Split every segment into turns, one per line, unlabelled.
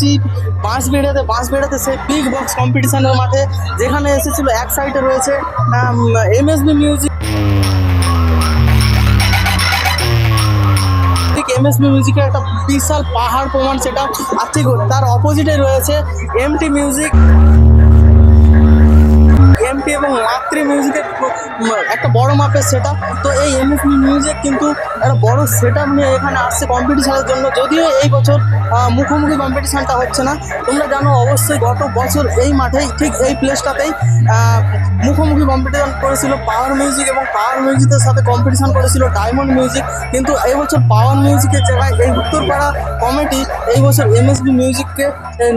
এসেছি বাঁশবেড়াতে বাঁশবেড়াতে সেই big box কম্পিটিশনের মাঠে যেখানে এসেছিল এক সাইডে রয়েছে এমএসবি মিউজিক এমএসবি মিউজিকের একটা বিশাল পাহাড় প্রমাণ সেটা আর ঠিক তার অপোজিটে রয়েছে এমটি মিউজিক এমটি এবং মাতৃ মিউজিকের একটা বড় মাপের সেট তো এই এমএসবি মিউজিক কিন্তু একটা বড় সেট নিয়ে এখানে আসছে কম্পিটিশনের জন্য। যদিও এই বছর মুখোমুখি কম্পিটিশনটা হচ্ছে না। তোমরা জানো অবশ্যই গত বছর এই মাঠেই, ঠিক এই প্লেসটাতেই মুখোমুখি কম্পিটিশন করেছিল পাওয়ার মিউজিক এবং পাওয়ার মিউজিকের সাথে কম্পিটিশন করেছিল ডায়মন্ড মিউজিক কিন্তু এই বছর পাওয়ার মিউজিকের জায়গায় এই উত্তরপাড়া কমিটি এই বছর এমএসবি মিউজিককে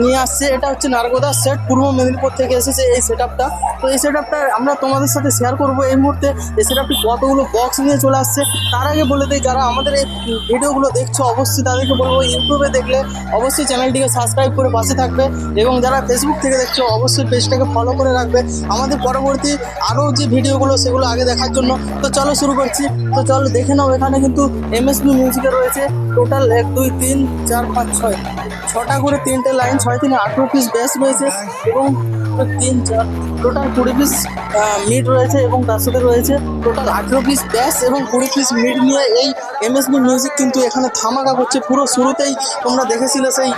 নিয়ে আসছে। এটা হচ্ছে নারগোদা সেট পূর্ব মেদিনীপুর থেকে এসেছে এই সেট তো এই সেট আমরা তোমাদের সাথে শেয়ার করব এই মুহূর্তে। এই সেট কতগুলো বক্স নিয়ে চলে আসছে, তার আগে বলে দিই, যারা আমাদের এই ভিডিওগুলো দেখছ, অবশ্যই তাদেরকে বলব ইউটিউবে দেখলে অবশ্যই চ্যানেলটিকে সাবস্ক্রাইব করে পাশে থাকবে এবং যারা ফেসবুক থেকে দেখছ, অবশ্যই পেজটাকে ফলো করে রাখবে। আমাদের পরবর্তী আরও যে ভিডিওগুলো সেগুলো আগে দেখার জন্য। তো চলো শুরু করছি। তো চলো দেখে নাও, এখানে কিন্তু এমএসবি মিউজিকে রয়েছে। টোটাল এক, দুই, তিন, চার, পাঁচ, ছয়। ছটা করে তিনটে লাইন, ছয় তিনে আঠেরো পিস ব্যাস রয়েছে এবং তিন চার টোটাল কুড়ি পিস মিট রয়েছে এবং তার সাথে রয়েছে টোটাল আঠেরো পিস ব্যাস এবং কুড়ি পিস মিট নিয়ে এই এমএসবি মিউজিক কিন্তু এখানে ধামাকা করছে। পুরো শুরুতেই তোমরা দেখেছিলে সেই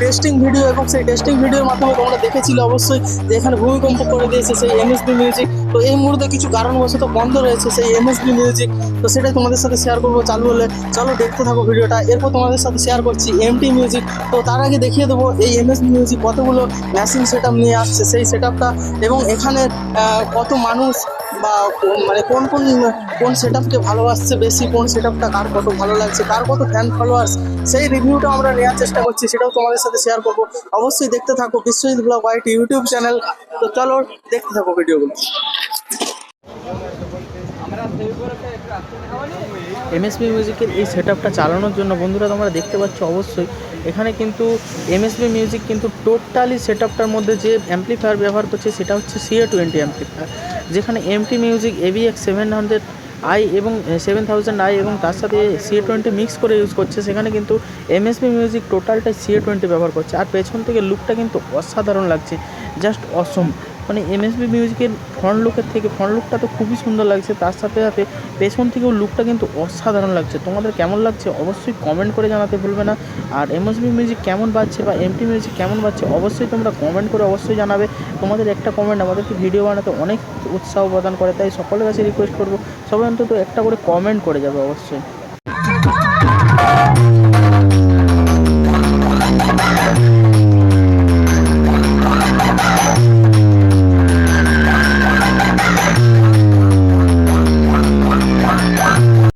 টেস্টিং ভিডিও এবং সেই টেস্টিং ভিডিওর মাধ্যমে তোমরা দেখেছিলে অবশ্যই যে এখানে ভূমিকম্প করে দিয়েছে সেই এমএসবি মিউজিক তো এই মুহূর্তে কিছু কারণবশত বন্ধ রয়েছে সেই এমএসবি মিউজিক তো সেটাই তোমাদের সাথে শেয়ার করব। চালু হলে চলো দেখতে থাকো ভিডিওটা। এরপর তোমাদের সাথে শেয়ার করছি এমটি মিউজিক তো তার আগে দেখিয়ে দেবো, এই এমএসবি মিউজিক কতগুলো মেশিন সেট নিয়ে আসছে, সেই সেট এবং এখানে কত মানুষ বা কোন- মানে কোন কোন কোন সেট আপকে ভালোবাসছে বেশি, কোন সেট আপটা কার কত ভালো লাগছে, কার কত ফ্যান ফলোয়ার্স সেই রিভিউটা আমরা নেওয়ার চেষ্টা করছি, সেটাও তোমাদের সাথে শেয়ার করব। অবশ্যই দেখতে থাকো Biswajit vlog white YouTube channel তো চলো দেখতে থাকো ভিডিওগুলো
এমএসবি মিউজিকের এই সেট চালানোর জন্য বন্ধুরা তোমরা দেখতে পাচ্ছ অবশ্যই, এখানে কিন্তু এমএসবি মিউজিক কিন্তু টোটালি সেট মধ্যে যে অ্যাম্পলিফায়ার ব্যবহার করছে সেটা হচ্ছে সিএ টোয়েন্টি অ্যাম্পলিফায়ার যেখানে MT music AVX seven hundred I এবং সেভেন থাউজেন্ড আই এবং তার সাথে সিএ টোয়েন্টি মিক্স করে ইউজ করছে, সেখানে কিন্তু এমএসবি মিউজিক টোটালটাই সিএ টোয়েন্টি ব্যবহার করছে, আর পেছন থেকে লুকটা কিন্তু অসাধারণ লাগছে জাস্ট অসম মানে এমএসবি মিউজিকের ফ্রন্ট লুকের থেকে ফ্রন্ট লুকটা তো খুবই সুন্দর লাগছে। তার সাথে সাথে পেছন থেকেও লুকটা কিন্তু অসাধারণ লাগছে। তোমাদের কেমন লাগছে অবশ্যই কমেন্ট করে জানাতে ভুলবে না। আর এমএসবি মিউজিক কেমন বাজছে বা এমটি মিউজিক কেমন বাজছে অবশ্যই তোমরা কমেন্ট করে অবশ্যই জানাবে। তোমাদের একটা কমেন্ট আমাদেরকে ভিডিও বানাতে অনেক উৎসাহ প্রদান করে। তাই সকলের কাছে রিকোয়েস্ট করব, সবাই অন্তত একটা করে কমেন্ট করে যাবে অবশ্যই।